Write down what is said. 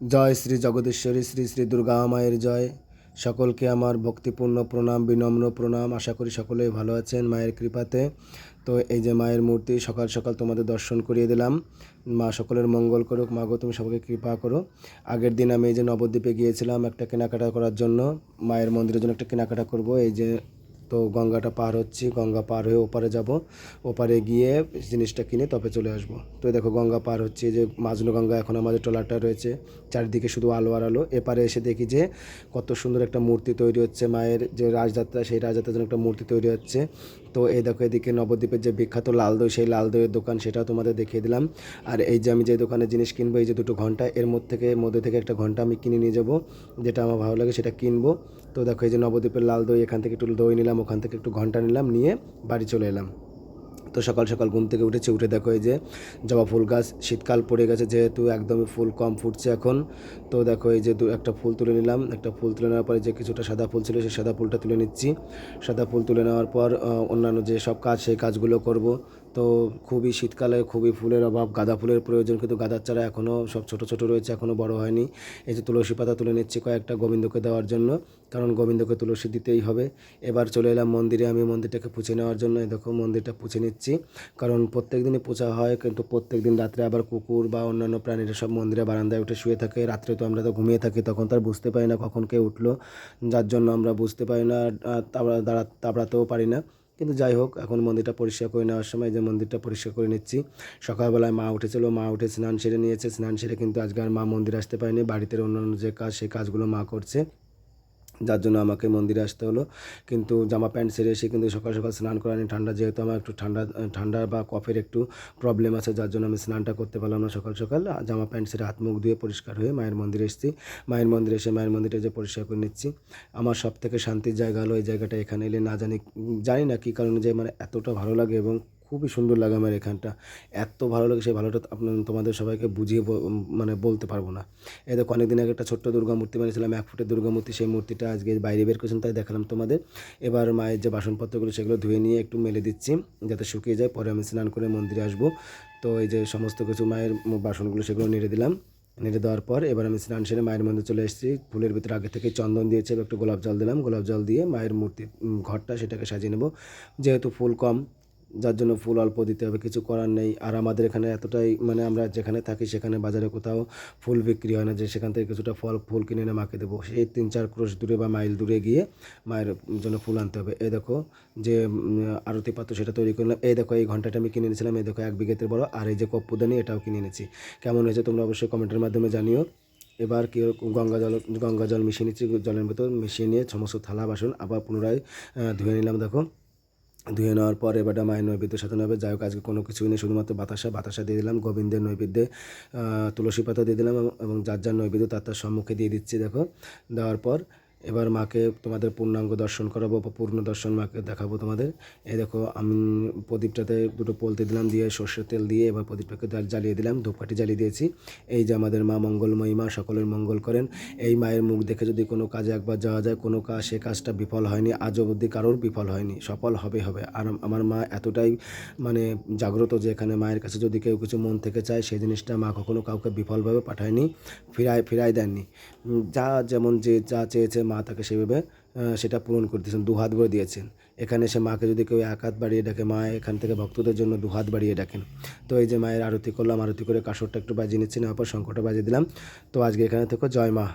জয় শ্রী জগদীশ্বরী, শ্রী শ্রী দুর্গা মায়ের জয়। সকলকে আমার ভক্তিপূর্ণ প্রণাম, বিনম্র প্রণাম। আশা করি সকলেই ভালো আছেন মায়ের কৃপাতে। তো এই যে মায়ের মূর্তি, সকাল সকাল তোমাদের দর্শন করিয়ে দিলাম। মা সকলের মঙ্গল করুক, মা গো তুমি সকলকে কৃপা করো। আগের দিন আমি এই যে নবদ্বীপে গিয়েছিলাম একটা কেনাকাটা করার জন্য। মায়ের মন্দিরের জন্য একটা কেনাকাটা করব। এই যে তো গঙ্গাটা পার হচ্ছি, গঙ্গা পার হয়ে ওপারে যাব। ওপারে গিয়ে জিনিসটা কিনে তবে চলে আসব। তো দেখো গঙ্গা পার হচ্ছে যে মাজনু গঙ্গা এখন আমাদের ট্রলারটা রয়েছে, চারিদিকে শুধু আলো আর আলো। এপারে এসে দেখি যে কত সুন্দর একটা মূর্তি তৈরি হচ্ছে, মায়ের যে রাজযাত্রা, সেই রাজযাত্রার জন্য একটা মূর্তি তৈরি হচ্ছে। তো এই দেখো এদিকে নবদ্বীপের যে বিখ্যাত লাল দই, সেই লাল দইয়ের দোকান সেটাও তোমাদের দেখিয়ে দিলাম। আর এই যে আমি যে দোকানে জিনিস কিনবো, এই যে দুটো ঘণ্টা, এর মধ্যে থেকে মধ্যে থেকে একটা ঘণ্টা আমি কিনে নিয়ে যাব, যেটা আমার ভালো লাগে সেটা কিনবো। তো দেখো এই যে নবদ্বীপের লাল দই, এখান থেকে একটু দই নিলাম, ওখান থেকে একটু ঘণ্টা নিলাম, নিয়ে বাড়ি চলে এলাম। তো সকাল সকাল ঘুম থেকে উঠেছে, উঠে দেখো এই যে জবা ফুল গাছ, শীতকাল পড়ে গেছে যেহেতু একদমই ফুল কম ফুটছে এখন। তো দেখো এই যে দু, একটা ফুল তুলে নিলাম, একটা ফুল তুলে নেওয়ার পরে যে কিছুটা সাদা ফুল ছিল সেই সাদা ফুলটা তুলে নিচ্ছি। সাদা ফুল তুলে নেওয়ার পর অন্যান্য যে সব কাজ, সেই কাজগুলো করব। তো খুবই শীতকালে খুবই ফুলের অভাব, গাঁদা ফুলের প্রয়োজন, কিন্তু গাঁদার চারা এখনও সব ছোট ছোট রয়েছে এখনও বড় হয়নি। এই যে তুলসী পাতা তুলে নিচ্ছি কয়েকটা গোবিন্দকে দেওয়ার জন্য, কারণ গোবিন্দকে তুলসী দিতেই হবে। এবার চলে এলাম মন্দিরে, আমি মন্দিরটাকে পুছে নেওয়ার জন্য। এই দেখো, মন্দিরটা পুছে নিচ্ছি, কারণ প্রত্যেক দিনই পূজা হয়, কিন্তু প্রত্যেক দিন রাত্রে আবার কুকুর বা অন্যান্য প্রাণীরা সব মন্দিরে বারান্দায় উঠে শুয়ে থাকে। রাত্রে তো আমরা তো ঘুমিয়ে থাকি, তখন তার বুঝতে পারি না কখন কে উঠল। যার জন্য আমরা বুঝতে পারি না তাবড়া দাঁড়া তাবড়াতেও পারি না। কিন্তু যাই হোক, এখন মন্দিরটা পরিষ্কার করে নেওয়ার সময় যে মন্দিরটা পরিষ্কার করে নিচ্ছি। সকালবেলায় মা উঠেছিল, মা উঠে স্নান সেরে নিয়েছে। স্নান সেরে কিন্তু আজকে আর মা মন্দির আসতে পারেনি। বাড়িতে অন্যান্য যে কাজ, সেই কাজগুলো মা করছে। যার জন্য আমাকে মন্দিরে আসতে হলো। কিন্তু জামা প্যান্ট সেরে এসে কিন্তু সকাল সকাল স্নান করানি ঠান্ডা যেহেতু আমার একটু ঠান্ডা ঠান্ডা বা কফের একটু প্রবলেম আছে, যার জন্য আমি স্নানটা করতে পারলাম না সকাল সকাল। জামা প্যান্ট সেরে হাত মুখ ধুয়ে পরিষ্কার হয়ে মায়ের মন্দিরে এসেছি। মায়ের মন্দিরে এসে মায়ের মন্দিরে যে পরিষ্কার করে নিচ্ছি। আমার সব থেকে শান্তির জায়গা হলো এই জায়গাটা। এখানে এলে না জানি জানি না কী কারণে যে মানে এতটা ভালো লাগে এবং খুবই সুন্দর লাগে আমার এখানটা। এত ভালো লাগে সেই ভালোটা আপনার, তোমাদের সবাইকে বুঝিয়ে মানে বলতে পারব না। এই দেখো, অনেকদিন আগে একটা ছোট্ট দুর্গা মূর্তি বানিয়েছিলাম, এক ফুটের দুর্গা মূর্তি, সেই মূর্তিটা আজকে বাইরে বের করেছেন, তাই দেখালাম তোমাদের। এবার মায়ের যে বাসনপত্রগুলো, সেগুলো ধুয়ে নিয়ে একটু মেলে দিচ্ছি, যাতে শুকিয়ে যায়। পরে আমি স্নান করে মন্দিরে আসব। তো এই যে সমস্ত কিছু মায়ের বাসনগুলো, সেগুলো নেড়ে দিলাম। নেড়ে দেওয়ার পর এবার আমি স্নান সেরে মায়ের মন্দিরে চলে এসেছি। ফুলের ভিতরে আগে থেকে চন্দন দিয়েছে একটু গোলাপ জল দিলাম। গোলাপ জল দিয়ে মায়ের মূর্তি ঘরটা সেটাকে সাজিয়ে নেব। যেহেতু ফুল কম যার জন্য ফুল অল্প দিতে হবে, কিছু করার নেই। আর আমাদের এখানে এতটাই মানে আমরা যেখানে থাকি সেখানে বাজারে কোথাও ফুল বিক্রি হয় না, যে সেখান থেকে কিছুটা ফল, ফুল কিনে এনে মাকে দেবো। সেই তিন চার ক্রোশ দূরে বা মাইল দূরে গিয়ে মায়ের জন্য ফুল আনতে হবে। এই দেখো যে আরতি পাত্র সেটা তৈরি করলাম। এই দেখো, এই ঘন্টাটা আমি কিনে এনেছিলাম। এই দেখো, এক বিঘেতের বড়। আর এই যে কপ্পুদানি এটাও কিনে এনেছি। কেমন হয়েছে তোমরা অবশ্যই কমেন্টের মাধ্যমে জানিও। এবার কি গঙ্গা জল গঙ্গা জল মিশিয়ে নিচ্ছি। জলের ভেতর মিশিয়ে নিয়ে সমস্ত থালা, বাসন আবার পুনরায় ধুয়ে নিলাম, দেখো। ধুয়ে নেওয়ার পর এবারটা মায়ের নৈবেদ্য সাজানো হবে। যাই হোক, আজকে কোনো কিছুই নেই, শুধুমাত্র বাতাসা বাতাসা দিয়ে দিলাম, গোবিন্দের নৈবেদ্যে তুলসী পাতা দিয়ে দিলাম এবং- যার যার নৈবেদ্য তার তার সম্মুখে দিয়ে দিচ্ছি, দেখো। দেওয়ার পর এবার মাকে তোমাদের পূর্ণাঙ্গ দর্শন করাবো বা পূর্ণ দর্শন মাকে দেখাবো তোমাদের। এই দেখো, আমি প্রদীপটাতে দুটো পলতে দিলাম দিয়ে সর্ষের তেল দিয়ে এবার প্রদীপটাকে জ্বালিয়ে দিলাম, ধূপকাঠি জ্বালিয়ে দিয়েছি। এই যে আমাদের মা মঙ্গলময়ী মা, সকলের মঙ্গল করেন। এই মায়ের মুখ দেখে যদি কোনো কাজে একবার যাওয়া যায়, কোনো কাজ, সে কাজটা বিফল হয়নি, আজও অবধি কারোর বিফল হয়নি, সফল হবে হবে। আর আমার মা এতটাই মানে জাগ্রত যে এখানে মায়ের কাছে যদি কেউ কিছু মন থেকে চায়, সেই জিনিসটা মা কখনো কাউকে বিফলভাবে পাঠায়নি, ফিরায় ফিরায় দেননি। যা যেমন যে যা চেয়েছে মা তাকে সেভাবে সেটা পূরণ করতেছেন দুহাত ভরে দিয়েছেন। এখানে সে মাকে যদি কেউ এক হাত বাড়িয়ে ডাকে, মা এখান থেকে ভক্তদের জন্য দু হাত বাড়িয়ে ডাকেন। তো এই যে মায়ের আরতি করলাম, আরতি করে কাসরটা একটু বাজিয়ে নিচ্ছি, নেওয়ার পর শঙ্করটা বাজিয়ে দিলাম। তো আজকে এখানে থেকে, জয় মা।